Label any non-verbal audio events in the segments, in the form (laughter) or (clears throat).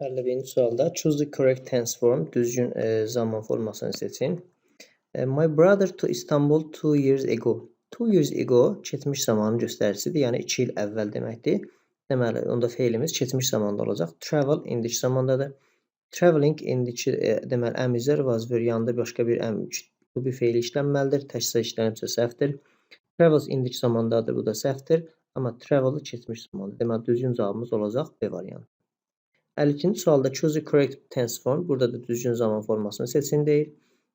51-ci sualda choose the correct tense form, düzgün e, zaman formasını seçin. E, My brother to Istanbul two years ago. Two years ago keçmiş zamanın göstəricisidir. Yəni 2 il əvvəl deməkdir. Deməli, onda feilimiz keçmiş zamanda olacaq. Travel indiki zamandadır. Traveling indiki e, deməli əmizlər was ver yanında başqa bir əm bu bir feil işlənməlidir. Təkcə işlənibsə səhvdir. Travels indiki zamandadır. Bu da səhvdir. Amma travel keçmiş zamandır. Deməli düzgün cavabımız olacaq B variantı. 52-ci sualda choose the correct tense form. Burada da düzgün zaman formasını seçin deyir.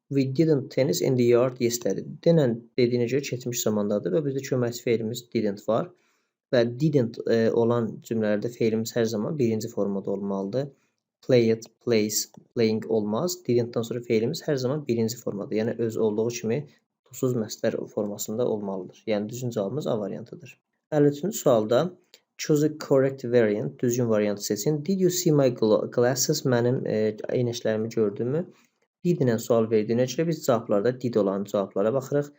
We didn't tennis in the yard yesterday. Denən dediyinə görə keçmiş zamandadır və bizdə köməkçi feilimiz didn't var. Və didn't e, olan cümlələrdə feilimiz hər zaman birinci formada olmalıdır. Played, plays, playing olmaz. Didn't-dan sonra feilimiz hər zaman birinci formada. Yəni öz olduğu kimi tuzsuz məsdər formasında olmalıdır. Yəni düzgün cavabımız A variantıdır. 53-cü sualda choose the correct variant, düzgün variantı seçin. Did you see my gla- glasses? Mənim e, eynəklərimi gördünmü? Did ilə sual verdiyinə görə biz cavablarda did olan cavablara baxırıq.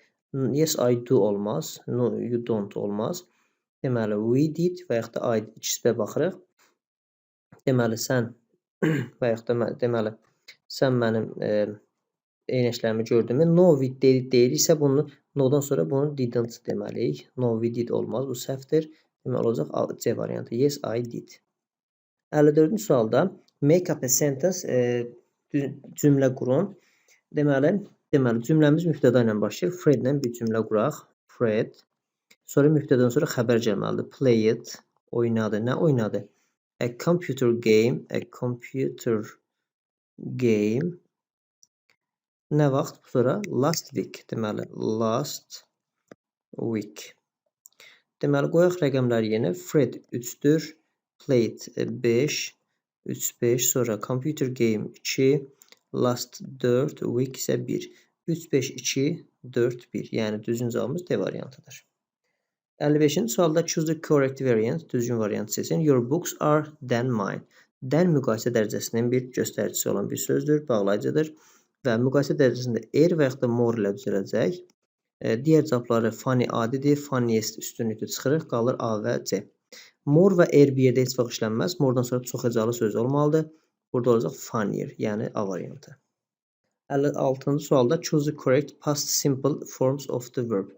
Yes, I do olmaz. No, you don't olmaz. Deməli, we did və yaxud da I did ikisi də baxırıq. Deməli, sən (clears throat) və yaxud da mə- deməli, sən mənim e, eynəklərimi gördünmü? No, we did deyiriksə bunu no-dan sonra bunu didn't deməliyik. No, we did olmaz. Bu səhvdir. Deməli olacaq C variantı. Yes, I did. 54-cü sualda make up a sentence e, cümlə qurun. Deməli, deməli cümləmiz mübtəda ilə başlayır. Fred-lə bir cümlə quraq. Fred. Sonra mübtədən sonra xəbər gəlməlidir. Played, oynadı. Nə oynadı? A computer game, a computer game. Nə vaxt? Sonra last week. Deməli, last week. Deməli, qoyaq rəqəmləri yenə. Fred 3-dür. Played 5, 3, 5. Sonra computer game 2, last 4, week isə 1. 3, 5, 2, 4, 1. Yəni düzgün cavabımız D variantıdır. 55-ci sualda choose the correct variant, düzgün variantı seçin. Your books are than mine. Than müqayisə dərəcəsinin bir göstəricisi olan bir sözdür, bağlayıcıdır və müqayisə dərəcəsində er və yaxud da more ilə düzələcək. Digər cavabları funny adidir, funniest üstünlüklə çıxırıq, qalır A və C. More və er bir yerdə heç vaxt işlənməz. More-dan sonra çox hecalı söz olmalıdır. Burada olacaq funnier, yəni A variantı. 56-cı sualda choose the correct past simple forms of the verb.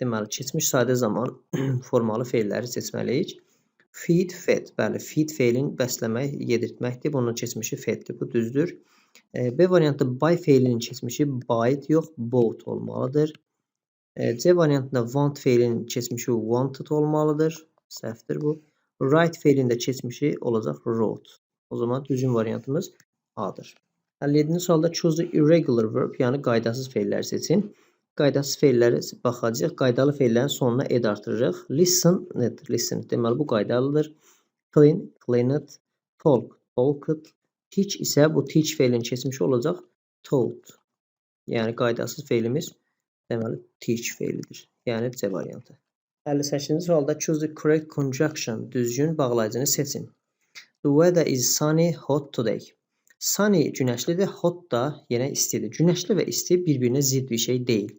Deməli, keçmiş sadə zaman (clears throat) formalı feilləri seçməliyik. Feed, fed. Bəli, feed feilin bəsləmək, yedirtməkdir. Bunun keçmişi feddir. Bu düzdür. B variantı buy feilinin keçmişi buyed yox, bought olmalıdır. C variantında want feilinin keçmişi wanted olmalıdır. Səhvdir bu. Write feilin də keçmişi olacaq wrote. O zaman düzgün variantımız A-dır. 57-ci sualda choose the irregular verb, yəni qaydasız feilləri seçin. Qaydasız feilləri baxacağıq. Qaydalı feillərin sonuna ed artırırıq. Listen, net, listen. Deməli bu qaydalıdır. Clean, cleaned, talk, talked. Teach isə bu teach feilinin keçmişi olacaq taught. Yəni qaydasız feilimiz deməli teach feilidir. Yəni C variantı. 58-ci sualda choose the correct conjunction, düzgün bağlayıcını seçin. The weather is sunny, hot today. Sunny günəşlidir, hot da yenə istidir. Günəşli və isti bir-birinə zidd bir şey deyil.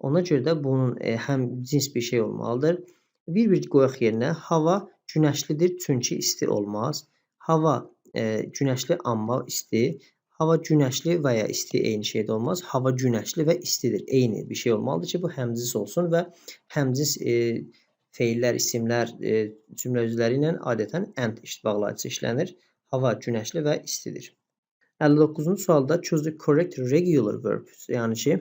Ona görə də bunun e, həm cins bir şey olmalıdır. Bir-bir qoyaq yerinə hava günəşlidir çünki isti olmaz. Hava e, günəşli amma isti. Hava günəşli və ya isti eyni şeydə olmaz. Hava günəşli və istidir. Eyni bir şey olmalıdır ki, bu həmcins olsun və həmcins e, feillər, isimlər, e, cümlə üzvləri ilə adətən and iş bağlayıcısı işlənir. Hava günəşli və istidir. 59-cu sualda choose the correct regular verb, yəni ki,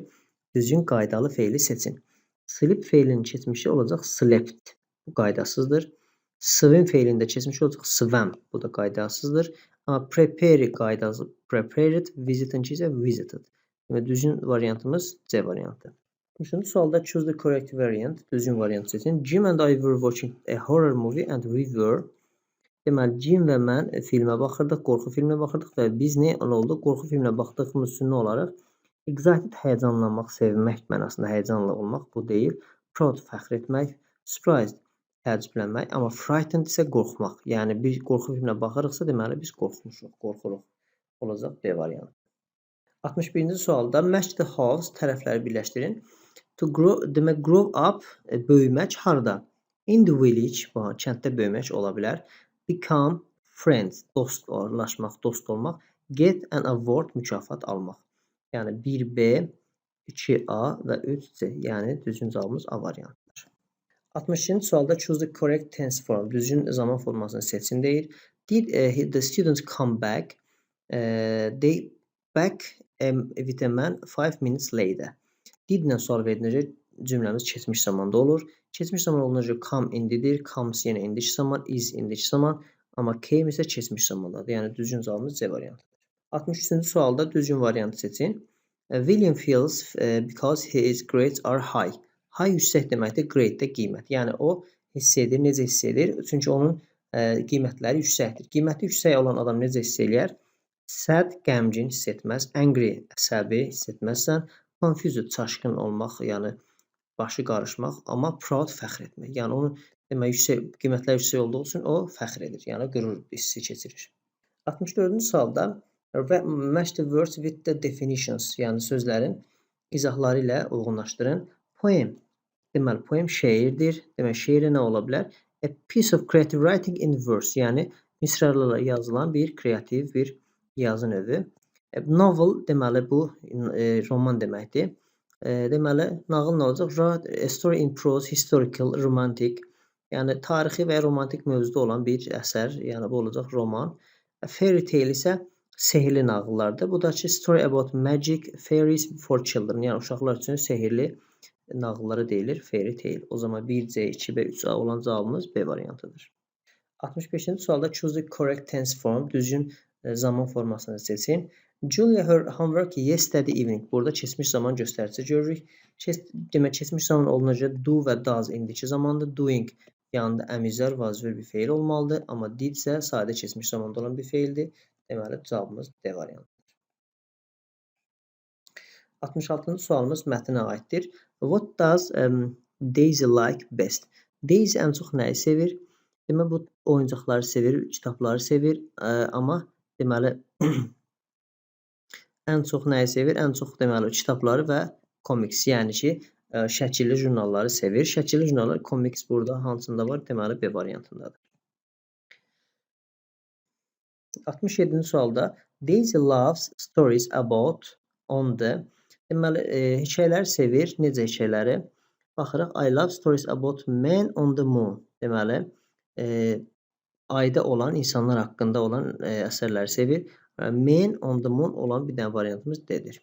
düzgün qaydalı feili seçin. Sleep feilinin keçmişi olacaq slept. Bu qaydasızdır. Swim feilinin də keçmişi olacaq swam. Bu da qaydasızdır. Amma prepare qaydası prepared, visiting isə visited. Yəni düzgün variantımız C variantı. Üçüncü sualda choose the correct variant, düzgün variant seçin. Jim and I were watching a horror movie and we were Deməli, Jim və mən filmə baxırdıq, qorxu filminə baxırdıq və biz nə oldu? Qorxu filminə baxdığımız üçün nə olaraq excited həyəcanlanmaq, sevinmək mənasında həyəcanlı olmaq bu deyil. Proud fəxr etmək, surprised təəccüblənmək, amma frightened isə qorxmaq. Yəni bir qorxu filminə baxırıqsa, deməli biz qorxmuşuq, qorxuruq. Olacaq B variantı. 61-ci sualda match the house tərəfləri birləşdirin. To grow, demək grow up e, böyümək harda? In the village, bu kənddə böyümək ola bilər. Become, friends dostlaşmaq, dost olmaq, get an award mükafat almaq. Yəni 1B, 2A və 3C. Yəni düzgün cavabımız A variantıdır. 62-ci sualda choose the correct tense form. Düzgün zaman formasını seçin deyir. Did uh, the students come back? Uh, they back um, with a man 5 minutes later. Did ilə sual verilir. Cümləmiz keçmiş zamanda olur. Keçmiş zaman olunca come indidir. Comes yenə indiki zaman, is indiki zaman. Amma came isə keçmiş zamandadır. Yəni düzgün cavabımız C variantıdır. 63-cü sualda düzgün variantı seçin. William feels because his grades are high. High yüksək deməkdir, great də qiymət. Yəni o hiss edir, necə hiss edir? Çünki onun ə, qiymətləri yüksəkdir. Qiyməti yüksək olan adam necə hiss eləyər? Sad, qəmgin hiss etməz. Angry, əsəbi hiss etməzsən. Confused, çaşqın olmaq, yəni başı qarışmaq, amma proud fəxr etmək. Yəni onun demək yüksək qiymətlər yüksək olduğu üçün o fəxr edir, yəni qürur hissi keçirir. 64-cü sualda match the words with the definitions, yəni sözlərin izahları ilə uyğunlaşdırın. Poem. Deməli, poem şeirdir. Demək, şeirə nə ola bilər? A piece of creative writing in verse, yəni misralarla yazılan bir kreativ bir yazı növü. Novel deməli bu e, roman deməkdir. E, deməli, nağıl nə olacaq? A story in prose, historical, romantic. Yəni tarixi və romantik mövzuda olan bir əsər, yəni bu olacaq roman. Fairy tale isə sehrli nağıllardır. Bu da ki, story about magic, fairies for children. Yəni uşaqlar üçün sehrli nağıllara deyilir fairy tale. O zaman 1C, 2 və 3A olan cavabımız B variantıdır. 65-ci sualda choose the correct tense form, düzgün e, zaman formasını seçin. Julia her homework yesterday evening. Burada keçmiş zaman göstəricisi görürük. Keç, demək keçmiş zaman olunacaq do və does indiki zamanda doing yanında əmizlər vazifəli bir feil olmalıdır, amma did isə sadə keçmiş zamanda olan bir feildir. Deməli cavabımız D variantıdır. 66-cı sualımız mətnə aiddir. What does um, Daisy like best? Daisy ən çox nəyi sevir? Demək bu oyuncaqları sevir, kitabları sevir, ə, amma deməli (clears throat) ən çox nəyi sevir? Ən çox deməli kitabları və komiks, yəni ki, ə, şəkilli jurnalları sevir. Şəkilli jurnallar, komiks burada hansında var? Deməli B variantındadır. 67-ci sualda Daisy loves stories about on the deməli e, hekayələri sevir. Necə hekayələri? Baxırıq. I love stories about men on the moon. Deməli, e, ayda olan insanlar haqqında olan e, əsərləri sevir. Man on the moon olan bir dənə variantımız D-dir.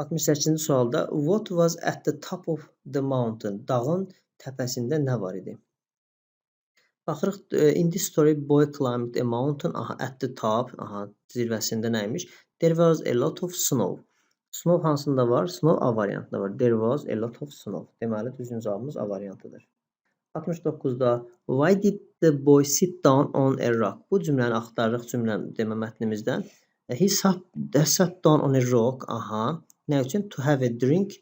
68-ci sualda what was at the top of the mountain? Dağın təpəsində nə var idi? Baxırıq, in this story boy climbed a mountain. Aha, at the top, aha, zirvəsində nə imiş? There was a lot of snow. Snow hansında var? Snow A variantında var. There was a lot of snow. Deməli, düzgün cavabımız A variantıdır. 69-da Why did the boy sit down on a rock? Bu cümləni axtarırıq cümlə demə mətnimizdən. He sat, sat down on a rock. Aha. Nə üçün? To have a drink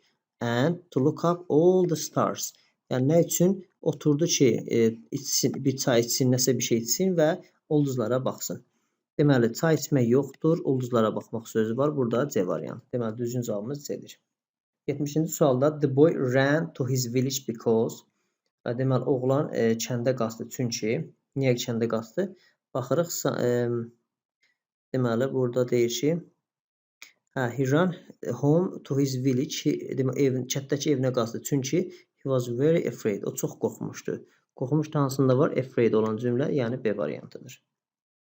and to look up all the stars. Yəni nə üçün? Oturdu ki, e, içsin, bir çay içsin, nəsə bir şey içsin və ulduzlara baxsın. Deməli, çay içmək yoxdur, ulduzlara baxmaq sözü var. Burada C variantı. Deməli, düzgün cavabımız C-dir. 70-ci sualda the boy ran to his village because Deməli, oğlan e, kəndə qaçdı çünki niyə kəndə qaçdı? Baxırıq, e, deməli, burada deyir ki, hə, he ran home to his village. Deməli, evin, kətdəki evinə qaçdı çünki he was very afraid. O çox qorxmuşdu. Qorxmuşdu hansında var? Afraid olan cümlə, yəni B variantıdır.